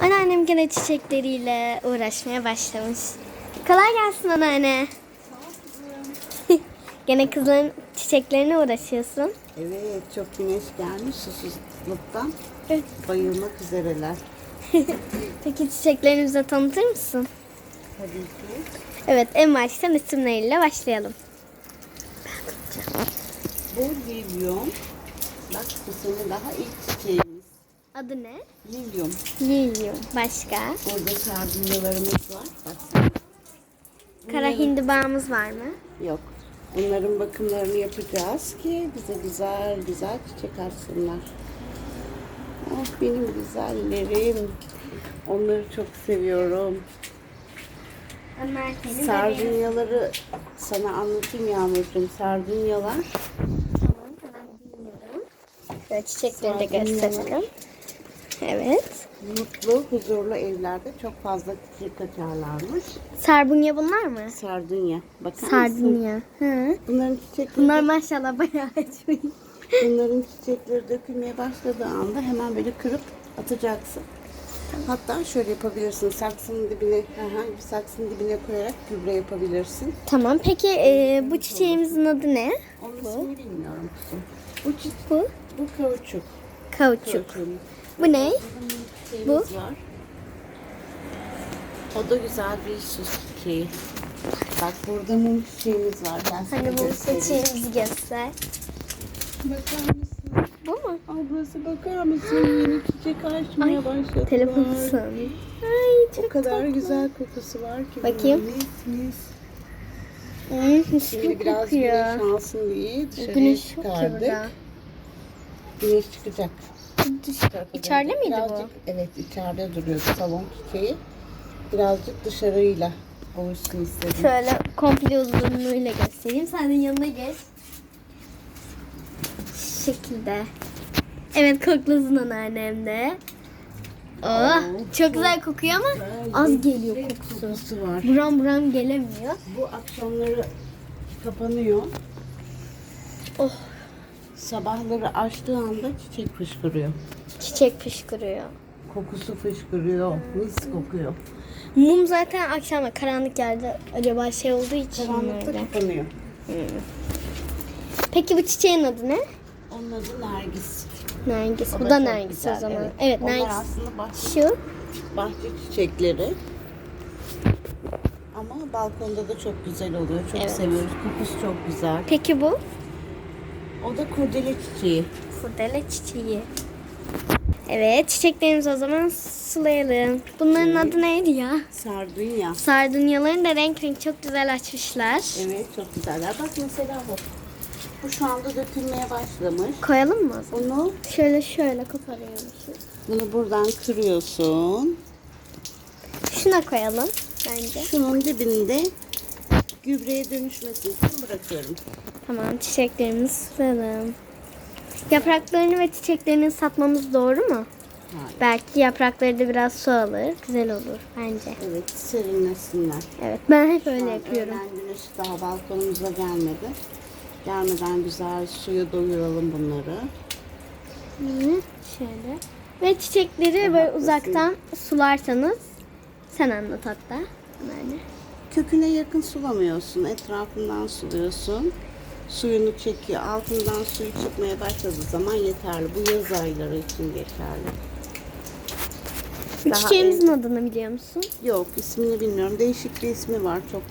Anneannem gene çiçekleriyle uğraşmaya başlamış. Kolay gelsin anneanne. gene kızların çiçeklerine uğraşıyorsun. Evet, çok güneş gelmiş susuzluktan. Evet. Bayılmak üzereler. Peki çiçeklerini bize tanıtır mısın? Tabii ki. Evet en baştan isimleriyle başlayalım. Bu lilyum. Bak bu sene daha ilk çiçeğimiz. Adı ne? Lilyum. Lilyum. Başka? Burada sardunyalarımız var. Baksana. Kara hindibağımız var mı? Yok. Bunların bakımlarını yapacağız ki bize güzel güzel çiçek açsınlar. Oh benim güzellerim. Onları çok seviyorum. Sardunyaları sana anlatayım Yağmurcuğum. Sardunyalar Tamam dinliyorum. Şöyle çiçekleri de gösterelim. Evet. mutlu, huzurlu evlerde çok fazla çiçek açarlarmış. Sarbunya bunlar mı? Sardunya. Bakar? Sardunya. Hı. Bunların çiçekleri, Bunlar maşallah bayağı açmış. bunların çiçekleri dökülmeye başladığı anda hemen böyle kırıp atacaksın. Hatta şöyle yapabilirsin. Saksının dibine, herhangi bir saksının dibine koyarak gübre yapabilirsin. Tamam peki e, bu çiçeğimizin adı ne? Onun ismini bilmiyorum. Bu çiçek, Bu? bu kauçuk. Kauçuk. Kauçuğumuz. Bu ne? Bu? var. O da güzel bir süs çiçeği. Bak burada mum çiçeğimiz var. Ben sana Hani bu göstereyim. çiçeğimizi göster. Bakar mısın? Bu mu? Ablası bakar mısın? Yeni çiçek açmaya başladılar. Telefonsun. Ay çok O kadar tatlı. güzel kokusu var ki. Bakayım. Mis mis. Mis Şimdi biraz güneş kokuyor. alsın diye dışarıya Güneş çıkardık. Güneş çıkacak. Dış- İçeride miydi bu? Birazcık, Evet içeride duruyordu salon çiçeği. Birazcık dışarıyla boğuşsun istedim. Şöyle komple uzunluğuyla göstereyim. Sen de yanına geç. Şu şekilde. Evet koklasın anneannem de. Oh, çok güzel kokuyor ama az geliyor kokusu. Kokusu var. Buram buram gelemiyor. Bu akşamları kapanıyor. Oh, Sabahları açtığı anda çiçek fışkırıyor. çiçek fışkırıyor. Kokusu fışkırıyor. Mis kokuyor. Mum zaten akşama karanlık yerde acaba şey olduğu için Karanlıkta öyle? kapanıyor. Peki bu çiçeğin adı ne? Onun adı Nergis. Nergis. O Bu da da çok Nergis güzel, o zaman. Evet, Evet, Onlar Nergis. aslında bahçe, Şu. bahçe çiçekleri. Ama balkonda da çok güzel oluyor. Çok Evet. seviyoruz. Kokusu çok güzel. Peki bu? O da kurdele çiçeği. Kurdele çiçeği. Evet çiçeklerimizi o zaman sulayalım. Bunların adı neydi ya? Sardunya. Sardunyaların da renk renk çok güzel açmışlar. Evet çok güzeller. Bak mesela bu. Bu şu anda dökülmeye başlamış. Koyalım mı? Bunu Şöyle şöyle koparıyormuşuz. bunu buradan kırıyorsun. Şuna koyalım bence. Şunun dibinde gübreye dönüşmesi için bırakıyorum. Tamam çiçeklerimizi sulayalım. Yapraklarını ve çiçeklerini satmamız doğru mu? Hayır. Belki yaprakları da biraz su alır. Güzel olur bence. Evet serinlesinler. Evet ben hep öyle yapıyorum. Öğlen güneşi daha balkonumuza gelmedi. Gelmeden güzel suya doyuralım bunları. Hı, Şöyle. Ve çiçekleri böyle uzaktan sularsanız sen anlat hatta. Yani. Köküne yakın sulamıyorsun. Etrafından suluyorsun. Suyunu çekiyor. Altından suyu çıkmaya başladığı zaman yeterli. Bu yaz ayları için geçerli. Bu Daha çiçeğimizin adını biliyor musun? Yok ismini bilmiyorum. Değişik bir ismi var. Çok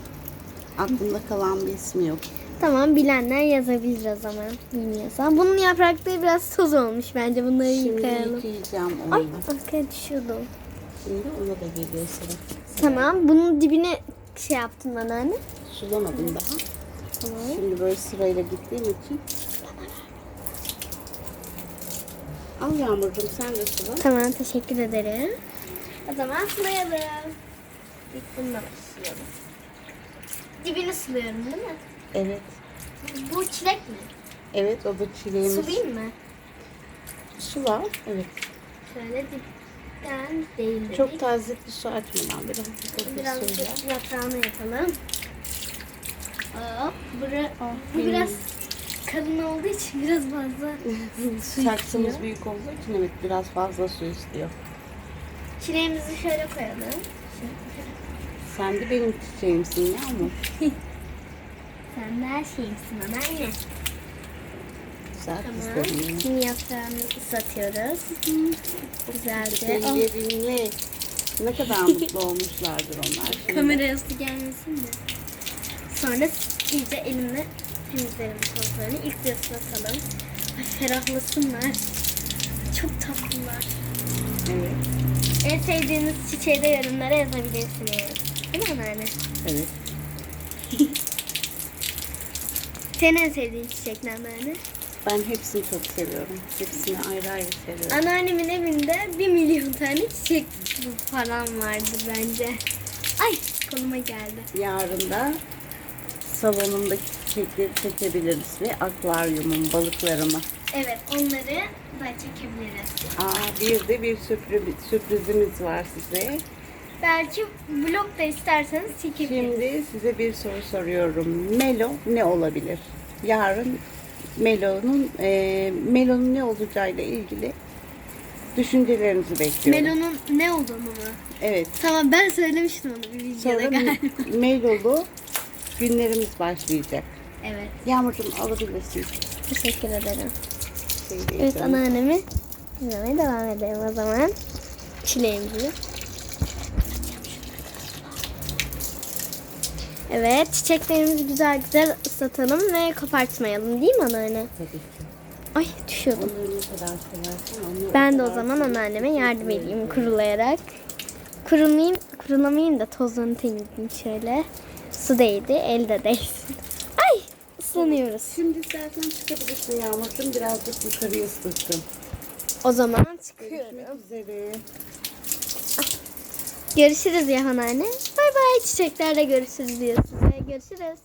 aklımda kalan bir ismi yok. Tamam bilenler yazabilir o zaman. Bilmiyorsan. Bunun yaprakları biraz toz olmuş bence. Bunları Şimdi yıkayalım. yıkayacağım onu. Ay arkaya düşüyordu. Şimdi ona da geliyor sıra. Tamam bunun dibine şey yaptım ben anne. Sulamadım daha. Tamam. Şimdi böyle sırayla gittiğim için. Al Yağmurcuğum sen de sula. Tamam teşekkür ederim. O zaman sulayalım. İlk bununla başlayalım. Dibini suluyorum değil mi? Evet. Bu çilek mi? Evet o da çileğimiz. Sulayayım mı? Sula. Evet. Şöyle dipten değil. Çok tazikli su açmadan biraz bir Biraz suyla. yaprağını yapalım. Hop. Bura, bu benim- biraz kalın olduğu için biraz fazla su Saksımız istiyor. büyük olduğu için evet biraz fazla su istiyor. Çileğimizi şöyle koyalım. Sen de benim çiçeğimsin Yağmur. Sen de her şeyimsin anneanne. Güzel Tamam. kızlarım. Şimdi yaprağını ıslatıyoruz. Güzelce. Oh, Sevgilerimle ne kadar mutlu olmuşlardır onlar. Şimdi. kameraya su gelmesin de. Sonra iyice elimle temizlerim tozlarını. İlk de ıslatalım. Ay ferahlasınlar. Çok tatlılar. Evet. En sevdiğiniz çiçeği de yorumlara yazabilirsiniz. Değil mi anneanne? Evet. Senin en sevdiğin çiçek ne anneanne? Ben hepsini çok seviyorum. Hepsini ayrı ayrı seviyorum. Anneannemin evinde bir milyon tane çiçek falan vardır bence. Ay koluma geldi. Yarın da salonumdaki çiçekleri çekebiliriz ve akvaryumun balıklarımı. Evet onları da çekebiliriz. Aa, bir de bir sürpriz, sürprizimiz var size. Belki vlog da isterseniz çekebiliriz. Şimdi size bir soru soruyorum. Melo ne olabilir? Yarın Melo'nun e, Melo'nun ne olacağıyla ilgili düşüncelerinizi bekliyorum. Melonun ne olduğunu mu? Evet. Tamam ben söylemiştim onu bir videoda Sonra galiba. Melolu günlerimiz başlayacak. evet. Yağmurcuğum alabilirsin. Teşekkür ederim. Şey Evet canım. anneannemi izlemeye devam edelim o zaman. Çileğimizi. Evet çiçeklerimizi güzel güzel ıslatalım ve kopartmayalım değil mi anneanne? Tabii ki. Ay düşüyordum. Ben de o zaman anneanneme yardım edeyim kurulayarak. Kurulamayayım, kurulamayayım da tozlarını temizleyeyim şöyle. Su değdi, elde değsin. Ay ıslanıyoruz. Şimdi istersen çıkabilirsin Yağmurcuğum. Birazcık yukarıya ıslıksın. O zaman Görüşmek çıkıyorum. üzere. Görüşürüz Yahan anne. Bay bay çiçeklerle görüşürüz diyor size. Görüşürüz.